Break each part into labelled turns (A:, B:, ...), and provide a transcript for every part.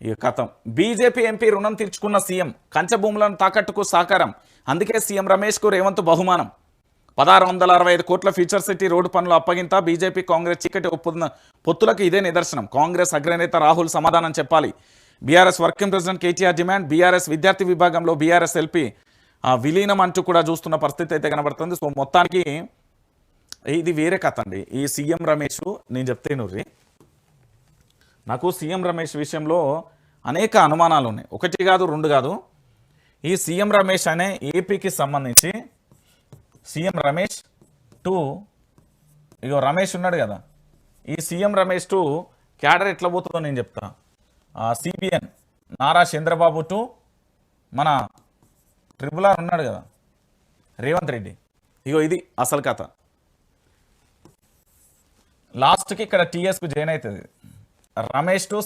A: ఇక కథం. BJP MP రుణం తీర్చుకున్న సీఎం కంచభూములను తాకట్టుకు సాకారం. అందుకే సీఎం రమేష్కు రేవంత్ బహుమానం. పదహారు వందల అరవై ఐదు కోట్ల ఫ్యూచర్ సిటీ రోడ్డు పనులు అప్పగింత బీజేపీ కాంగ్రెస్ చీకటి ఒప్పుతున్న పొత్తులకు ఇదే నిదర్శనం. కాంగ్రెస్ అగ్రనేత రాహుల్ సమాధానం చెప్పాలి. BRS working president KTR demand. BRS విద్యార్థి విభాగంలో బీఆర్ఎస్ ఎల్పీ ఆ, విలీనం అంటూ కూడా చూస్తున్న పరిస్థితి అయితే కనబడుతుంది. సో మొత్తానికి ఇది వేరే కథ అండి ఈ సీఎం రమేష్ నేను చెప్తే నుర్రీ నాకు సీఎం రమేష్ విషయంలో అనేక అనుమానాలు ఉన్నాయి. ఒకటి కాదు రెండు కాదు. ఈ సీఎం రమేష్ అనే ఏపీకి సంబంధించి సీఎం రమేష్ టు ఇగో రమేష్ ఉన్నాడు కదా. ఈ సీఎం రమేష్ టు క్యాడర్ ఎట్లా పోతుందో నేను చెప్తా. సిబిఎన్ నారా చంద్రబాబు టు మన ట్రిపుల్ ఆర్ ఉన్నాడు కదా రేవంత్ రెడ్డి. ఇగో ఇది అసలు కథ. లాస్ట్కి ఇక్కడ టీఎస్కు జాయిన్ అవుతుంది. రమేష్ టు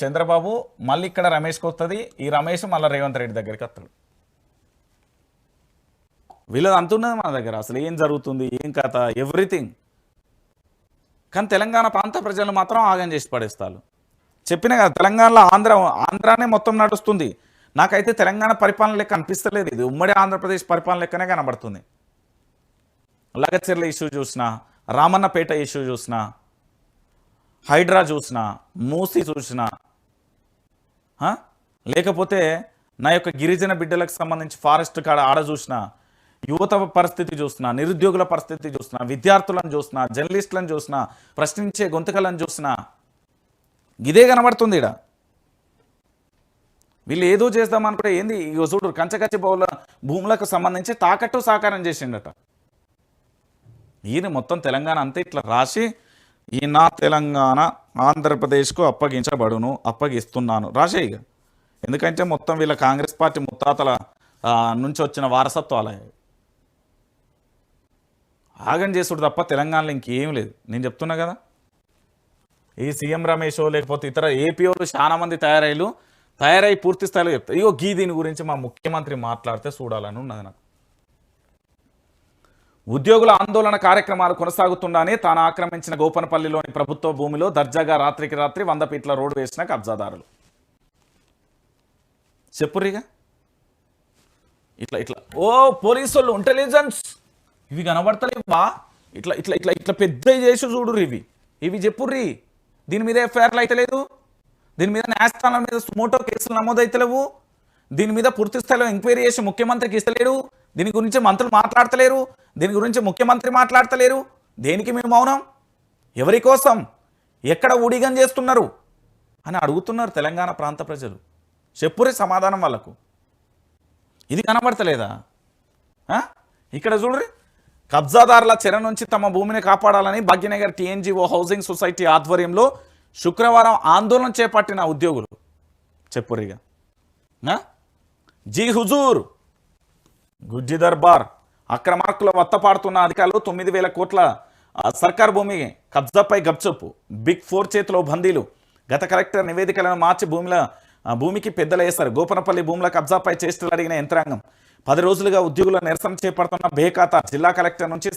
A: చంద్రబాబు మళ్ళీ ఇక్కడ రమేష్కి వస్తుంది ఈ రమేష్ మళ్ళీ రేవంత్ రెడ్డి దగ్గరికి వస్తాడు వీళ్ళది అంతున్నది మన దగ్గర. అసలు ఏం జరుగుతుంది? ఏం కథ? ఎవ్రీథింగ్. కానీ తెలంగాణ ప్రాంత ప్రజలు మాత్రం ఆగం చేసి పడేస్తారు. చెప్పిన కదా తెలంగాణలో ఆంధ్ర ఆంధ్రానే మొత్తం నడుస్తుంది. నాకైతే తెలంగాణ పరిపాలన లెక్క అనిపిస్తలేదు. ఇది ఉమ్మడి ఆంధ్రప్రదేశ్ పరిపాలన లెక్కనే కనబడుతుంది. లగచర్ల ఇష్యూ చూసినా రామన్నపేట ఇష్యూ చూసినా హైడ్రా చూసినా మూసి చూసినా ఆ? లేకపోతే నా యొక్క గిరిజన బిడ్డలకు సంబంధించి ఫారెస్ట్ కాడ ఆడ చూసినా యువత పరిస్థితి చూసినా నిరుద్యోగుల పరిస్థితి చూసినా విద్యార్థులను చూసినా జర్నలిస్టులను చూసినా ప్రశ్నించే గొంతుకలను చూసినా ఇదే కనబడుతుంది ఇడ వీళ్ళు ఏదో చేద్దామనుకుంటే ఏంది? చూడు కంచకచ్చి బౌల భూములకు సంబంధించి తాకట్టు సాకారం చేసిండట. ఈయన మొత్తం తెలంగాణ అంతా ఇట్లా రాసి ఈ నా తెలంగాణ ఆంధ్రప్రదేశ్కు అప్పగించబడును అప్పగిస్తున్నాను. రాసే ఇక ఎందుకంటే మొత్తం వీళ్ళ కాంగ్రెస్ పార్టీ ముత్తాతల నుంచి వచ్చిన వారసత్వాలు. ఆగం చేసుడు తప్ప తెలంగాణలో ఇంకేం లేదు. నేను చెప్తున్నా కదా ఈ సీఎం రమేష్ లేకపోతే ఇతర ఏపీఓలు చాలా మంది తయారయ్యారు తయారై పూర్తి స్థాయిలో చెప్తారు. ఇగో గీ దీని గురించి మా ముఖ్యమంత్రి మాట్లాడితే చూడాలని ఉన్నది నాకు. ఉద్యోగుల ఆందోళన కార్యక్రమాలు కొనసాగుతుండానే తాను ఆక్రమించిన గోపనపల్లిలోని ప్రభుత్వ భూమిలో దర్జాగా రాత్రికి రాత్రి వంద ఫీట్ల రోడ్డు వేసిన కబ్జాదారులు. చెప్పురిగా ఇట్లా ఇట్లా. ఓ పోలీసులు ఇంటెలిజెన్స్! ఇవి కనబడతలేవా? ఇట్లా ఇట్లా ఇట్లా ఇట్లా పెద్ద చేసి చూడురు ఇవి. ఇవి చెప్పుర్రి. దీని మీద ఎఫ్ఐఆర్లు అయితే లేదు. దీని మీద న్యాయస్థానం మీద మోటో కేసులు నమోదైతలేవు దీని మీద పూర్తి స్థాయిలో ఎంక్వైరీ చేసి ముఖ్యమంత్రికి ఇస్తలేడు. దీని గురించి మంత్రులు మాట్లాడతలేరు. దీని గురించి ముఖ్యమంత్రి మాట్లాడతలేరు. దేనికి మేము మౌనం? ఎవరి కోసం? ఎక్కడ ఊడిగం చేస్తున్నారు? అని అడుగుతున్నారు తెలంగాణ ప్రాంత ప్రజలు. చెప్పురే సమాధానం వాళ్ళకు. ఇది కనబడతలేదా? ఇక్కడ చూడ్రి కబ్జాదారుల చెర నుంచి తమ భూమిని కాపాడాలని భాగ్యనగర్ టీఎన్జిఓ హౌసింగ్ సొసైటీ ఆధ్వర్యంలో శుక్రవారం ఆందోళన చేపట్టిన ఉద్యోగులు. చెప్పురిగా జీ హుజూర్. గుజ్జి దర్బార్ అక్రమార్కుల వత్తపాడుతున్న అధికారులు తొమ్మిది వేల కోట్ల సర్కార్ భూమి కబ్జాపై గప్చొప్పు. బిగ్ ఫోర్ చేతిలో బందీలు. గత కలెక్టర్ నివేదికలను మార్చి భూమిల భూమికి పెద్దలు వేశారు గోపనపల్లి భూముల కబ్జాపై చేష్టలు అడిగిన యంత్రాంగం. పది రోజులుగా ఉద్యోగుల నిరసన చేపడుతున్న బేఖాతా జిల్లా కలెక్టర్ నుంచి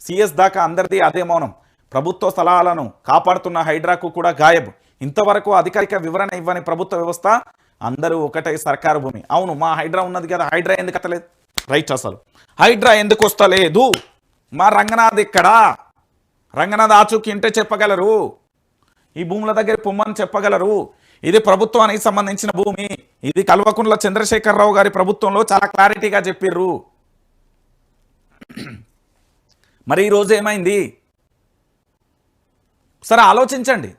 A: సిఎస్ దాకా అందరిది అదే మౌనం. ప్రభుత్వ స్థలాలను కాపాడుతున్న హైడ్రాకు కూడా గాయబ్. ఇంతవరకు అధికారిక వివరణ ఇవ్వని ప్రభుత్వ వ్యవస్థ అందరూ ఒకటే సర్కారు భూమి. అవును మా హైడ్రా ఉన్నది కదా హైడ్రా ఎందుకు అతలేదు రైట్ అసలు. హైడ్రా ఎందుకు వస్తలేదు? మా రంగనాథ్ ఇక్కడ రంగనాథ్ ఆచూకి ఇంటే చెప్పగలరు? ఈ భూముల దగ్గర పొమ్మని చెప్పగలరు? ఇది ప్రభుత్వానికి సంబంధించిన భూమి. ఇది కల్వకుంట్ల చంద్రశేఖరరావు గారి ప్రభుత్వంలో చాలా క్లారిటీగా చెప్పిర్రు. మరి ఈరోజు ఏమైంది? సరే ఆలోచించండి.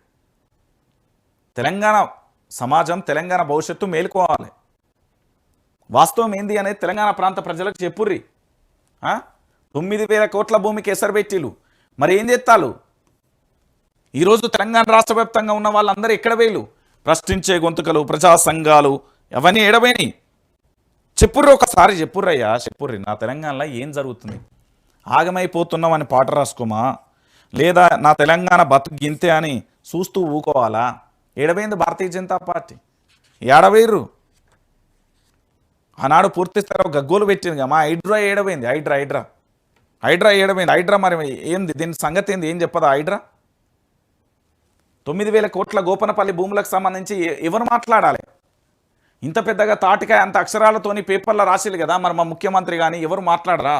A: తెలంగాణ సమాజం తెలంగాణ భవిష్యత్తు మేలుకోవాలి. వాస్తవం ఏంది అనేది తెలంగాణ ప్రాంత ప్రజలకు చెప్పుర్రి. తొమ్మిది వేల కోట్ల భూమికి ఎసరుబెట్టిలు మరి ఏం చేస్తాలు ఈరోజు తెలంగాణ రాష్ట్ర వ్యాప్తంగా ఉన్న వాళ్ళందరూ ఎక్కడ వేయలు ప్రశ్నించే గొంతుకలు ప్రజా సంఘాలు అవన్నీ ఎడబోయినాయి చెప్పుర్రు ఒకసారి చెప్పుర్రయ్యా చెప్పుర్రి. నా తెలంగాణలో ఏం జరుగుతుంది? ఆగమైపోతున్నాం అని పాట రాసుకోమా? లేదా నా తెలంగాణ బతుకు గింతే అని చూస్తూ ఊకోవాలా? ఎడబోయింది భారతీయ జనతా పార్టీ? ఏడవేరు ఆనాడు పూర్తి స్థాయిలో గగ్గోలు పెట్టింది కదా, మా హైడ్రా ఏడబోయింది హైడ్రా హైడ్రా. హైడ్రా ఏడబోయింది హైడ్రా మరి ఏంది దీని సంగతి ఏంది ఏం చెప్పదా హైడ్రా? తొమ్మిది వేల కోట్ల గోపనపల్లి భూములకు సంబంధించి ఎవరు మాట్లాడాలి? ఇంత పెద్దగా తాటికాయ అంత అక్షరాలతోని పేపర్లో రాసిలు కదా మరి మా ముఖ్యమంత్రి కానీ ఎవరు మాట్లాడరా?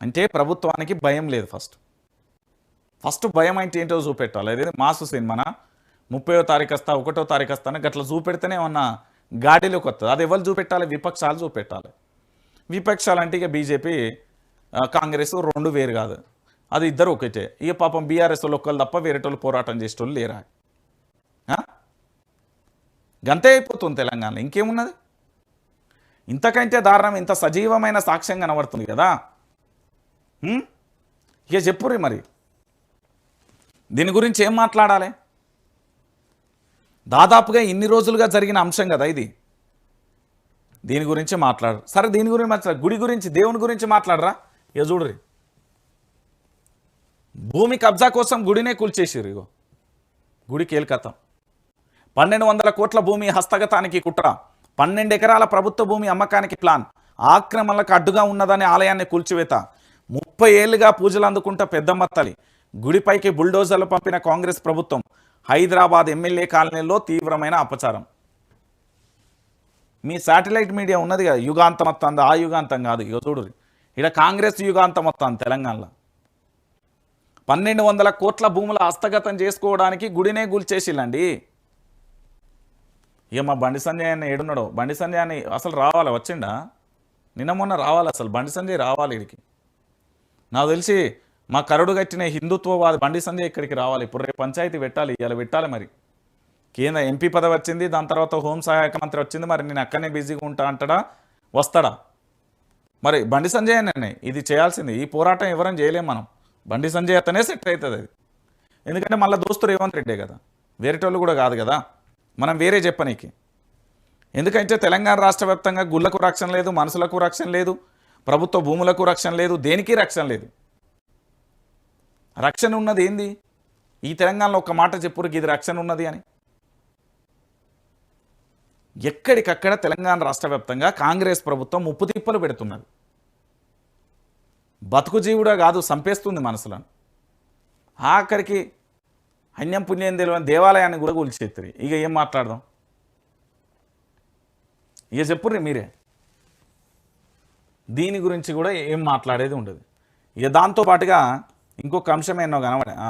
A: అంటే ప్రభుత్వానికి భయం లేదు ఫస్ట్. ఫస్ట్ భయం అంటే ఏంటో చూపెట్టాలి. అదే మాసు సినిమాన? ముప్పయో తారీఖు వస్తా ఒకటో తారీఖు వస్తాను? గట్లా చూపెడితేనే ఏమన్నా గాడిలోకి వస్తుంది అది ఎవరు చూపెట్టాలి? విపక్షాలు చూపెట్టాలి. విపక్షాలు అంటే ఇక బీజేపీ కాంగ్రెస్ రెండు వేరు కాదు. అది ఇద్దరు ఒకటే ఇక పాపం బీఆర్ఎస్ వాళ్ళు ఒక్కళ్ళు తప్ప వేరేటోళ్ళు పోరాటం చేసేటోళ్ళు లేరా? గంతే అయిపోతుంది తెలంగాణ ఇంకేమున్నది? ఇంతకంటే దారుణం ఇంత సజీవమైన సాక్ష్యం కనబడుతుంది కదా. ఇక చెప్పుర్రి మరి. దీని గురించి ఏం మాట్లాడాలి? దాదాపుగా ఇన్ని రోజులుగా జరిగిన అంశం కదా ఇది. దీని గురించి మాట్లాడరు సరే దీని గురించి మాట్లాడు. గుడి గురించి దేవుని గురించి మాట్లాడరా? ఇక చూడరి భూమి కబ్జా కోసం గుడినే కూల్చేసారు ఇగో. గుడి కేల్కతం. పన్నెండు వందల కోట్ల భూమి హస్తగతానికి కుట్ర. పన్నెండు ఎకరాల ప్రభుత్వ భూమి అమ్మకానికి ప్లాన్. ఆక్రమణలకు అడ్డుగా ఉన్నదనే ఆలయాన్ని కూల్చివేత. ముప్పై ఏళ్ళుగా పూజలు అందుకుంటా పెద్దమ్మ తల్లి. గుడిపైకి బుల్డోజర్లు పంపిన కాంగ్రెస్ ప్రభుత్వం. హైదరాబాద్ ఎమ్మెల్యే కాలనీలో తీవ్రమైన అపచారం. మీ శాటిలైట్ మీడియా ఉన్నది కదా యుగాంతం వస్తుంది ఆ యుగాంతం కాదు. ఇక చూడు ఇక్కడ కాంగ్రెస్ యుగాంతం వస్తుంది తెలంగాణలో. పన్నెండు వందల కోట్ల భూముల హస్తగతం చేసుకోవడానికి గుడినే గుల్చేసిల్లండి. ఇక మా బండి సంజయ్ అన్న ఏడున్నాడు బండి సంజయ్ అని అసలు రావాలి వచ్చిండా? నిన్న మొన్న రావాలి అసలు బండి సంజయ్ రావాలి ఇడికి. నాకు తెలిసి మా కరుడు కట్టిన హిందుత్వవాది బండి సంజయ్ ఇక్కడికి రావాలి. ఇప్పుడు రేపు పంచాయతీ పెట్టాలి. ఇలా పెట్టాలి మరి. కేంద్ర ఎంపీ పదవి వచ్చింది. దాని తర్వాత హోం సహాయక మంత్రి వచ్చింది. మరి నేను అక్కడనే బిజీగా ఉంటా అంటాడా? వస్తాడా? మరి బండి సంజయ్ అనే ఇది చేయాల్సింది. ఈ పోరాటం ఎవరైనా చేయలేం మనం. బండి సంజయ్ అతనే సెట్ అవుతుంది అది. ఎందుకంటే మళ్ళీ దోస్తు రేవంత్ రెడ్డే కదా. వేరేటోళ్ళు కూడా కాదు కదా. మనం వేరే చెప్పనీకి. ఎందుకంటే తెలంగాణ రాష్ట్ర వ్యాప్తంగా గుళ్ళకు రక్షణ లేదు మనసులకు రక్షణ లేదు ప్రభుత్వ భూములకు రక్షణ లేదు దేనికి రక్షణ లేదు? రక్షణ ఉన్నది ఏంది? ఈ తెలంగాణలో ఒక మాట చెప్పురికి ఇది రక్షణ ఉన్నది అని. ఎక్కడికక్కడ తెలంగాణ రాష్ట్ర వ్యాప్తంగా కాంగ్రెస్ ప్రభుత్వం ముప్పు తిప్పలు పెడుతున్నది. బతుకు జీవుడా కాదు సంపేస్తుంది మనసులను. ఆఖరికి అన్యం పుణ్యం తెలియని దేవాలయాన్ని కూడా కూల్చేస్తారు ఇక ఏం మాట్లాడదాం? ఇక చెప్పుర్రి మీరే. దీని గురించి కూడా ఏం మాట్లాడేది ఉండదు. ఇక దాంతో పాటుగా ఇంకొక అంశం ఎన్నో కనబడే